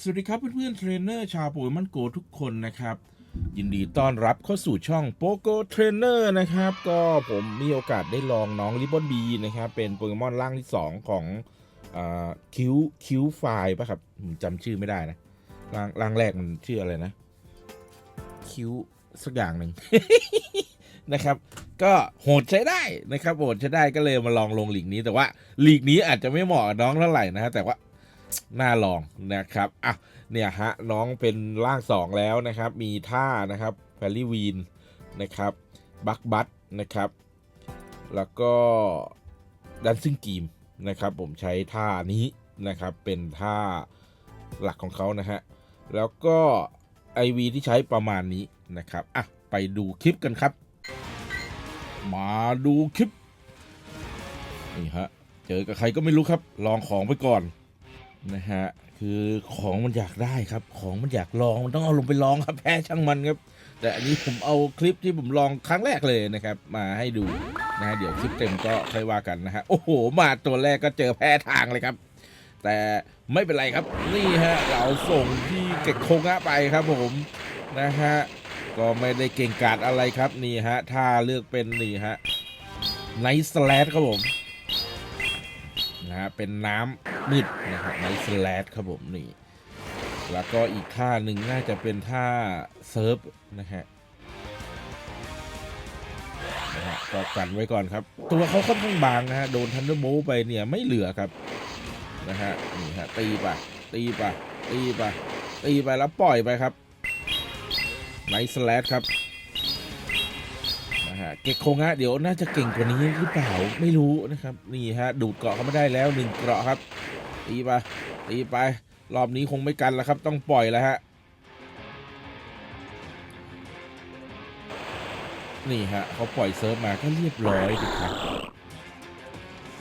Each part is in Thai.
สวัสดีครับเพื่อนๆเทรนเนอร์ชาวโปเกมอนโกทุกคนนะครับ ยินดีต้อนรับเข้าสู่ช่องโปโกเทรนเนอร์นะครับ ก็ผมมีโอกาสได้ลองน้องริบบอนบีนะครับ เป็นโปเกมอนร่างที่ 2 ของคิวคิวไฟป่ะครับผมจำชื่อไม่ได้นะร่างร่างแรกมันชื่ออะไรนะ คิวสักอย่างหนึ่งนะครับ ก็โหดใช้ได้นะครับโหดใช้ได้ก็เลยมาลองลงหลีกนี้ แต่ว่าหลีกนี้อาจจะไม่เหมาะน้องเท่าไหร่นะฮะแต่ว่า น่าลองนะครับอะเนี่ยฮะน้องเป็นร่างสองแล้วนะครับ มีท่านะครับแฟรี่วีนนะครับบักบัตนะครับแล้วก็ดันซิงกีมนะครับ ผมใช้ท่านี้นะครับ เป็นท่าหลักของเขานะฮะ แล้วก็ IV ที่ใช้ประมาณนี้นะครับ อะ ไปดูคลิปกันครับ มาดูคลิป นี่ฮะ เจอกับใครก็ไม่รู้ครับ ลองของไปก่อน นะฮะคือของมันอยากได้ครับ ของมันอยากลองมันต้องเอาลงไปลองครับแพ้ช่างมันครับ แต่อันนี้ผมเอาคลิปที่ผมลองครั้งแรกเลยนะครับ มาให้ดูนะฮะเดี๋ยวคลิปเต็มก็ค่อยว่ากันนะฮะโอ้โห มาตัวแรกก็เจอแพ้ทางเลยครับ แต่ไม่เป็นไรครับ นี่ฮะเราส่งที่เก็กโคงะไปครับผมนะฮะก็ไม่ได้เก่งกาจอะไรครับนี่ฮะถ้าเลือกเป็นนี่ฮะไนท์สแลดครับผม นะฮะเป็นน้ำมืดนะครับไนท์สแลดครับผมนี่ แล้วก็อีกท่าหนึ่งน่าจะเป็นท่าเซิร์ฟนะฮะนะฮะก็กันไว้ก่อนครับ ตัวเขาค่อนข้างบางนะฮะโดนทันเดอร์โบไปเนี่ยไม่เหลือครับนะฮะนี่ฮะตีไปตีไปตีไปตีไปแล้วปล่อยไปครับไนท์สแลดครับ ฮะเก็กโคงฮะเดี๋ยวน่าจะเก่งกว่านี้หรือเปล่าไม่รู้นะครับ นี่ฮะ ดูดเกาะเขาไม่ได้แล้วหนึ่งเกาะครับตีไปตีไป รอบนี้คงไม่กันแล้วครับ ต้องปล่อยแล้วฮะนี่ฮะเขาปล่อยเซิร์ฟมาก็เรียบร้อยดิครับ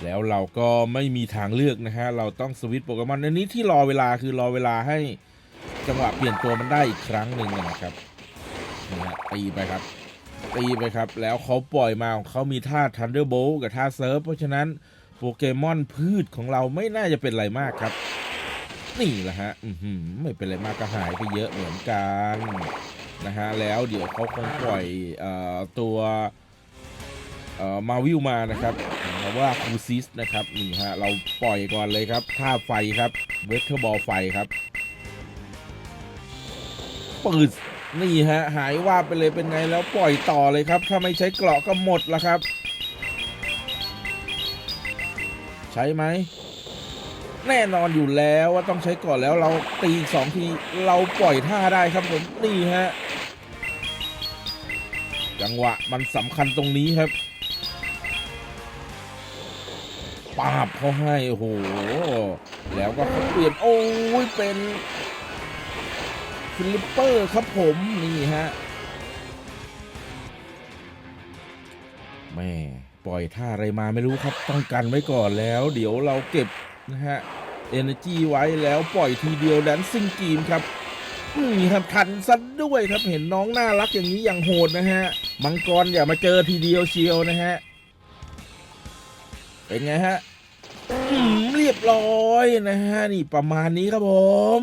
แล้วเราก็ไม่มีทางเลือกนะฮะ เราต้องสวิตช์โปเกมอนอันนี้ที่รอเวลาคือรอเวลาให้จังหวะเปลี่ยนตัวมันได้อีกครั้งหนึ่งนะครับนี่ฮะตีไปครับ ตีไปครับ แล้วเขาปล่อยมาของเขามีท่า Thunderbolt กับท่าเซิร์ฟ เพราะฉะนั้นโปเกมอนพืชของเราไม่น่าจะเป็นไรมากครับ นี่แหละฮะไม่เป็นไรมากก็หายไปเยอะเหมือนกันนะฮะแล้วเดี๋ยวเขาคงปล่อยอตัวมาวิวมานะครับเราว่าคูซิสนะครับนี่ฮะเราปล่อยก่อนเลยครับท่าไฟครับเวทเทอร์บอลไฟครับปืด นี่ฮะหายว่าไปเลยเป็นไงแล้วปล่อยต่อเลยครับ ถ้าไม่ใช้เกราะก็หมดละครับ ใช้ไหม แน่นอนอยู่แล้วว่าต้องใช้ก่อนแล้วเราตีสองทีเราปล่อยท่าได้ครับผมนี่ฮะจังหวะมันสำคัญตรงนี้ครับปาบเขาให้โอ้โหแล้วก็เขาเปลี่ยนโอ้ยเป็น ฟิลิปเปอร์ครับผมนี่ฮะแม่ปล่อยท่าอะไรมาไม่รู้ครับต้องกันไว้ก่อนแล้ว เดี๋ยวเราเก็บนะฮะ Energy ไว้แล้วปล่อยทีเดียวแดนซิงกีมครับนี่ครับทันซะด้วยครับเห็นน้องน่ารักอย่างนี้อย่างโหดนะฮะมังกรอย่ามาเจอทีเดียวเชียวนะฮะเป็นไงฮะเรียบร้อยนะฮะนี่ประมาณนี้ครับผม